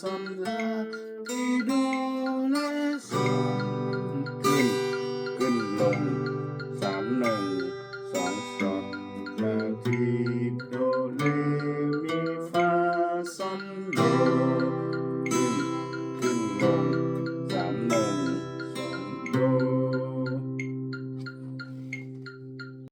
สำลักที่ดูแลส่งขึ้น ขึ้นลงสามหนึ่งสองสองนาทีโดเลมีฟาซำนโดขึ้น ขึ้นลง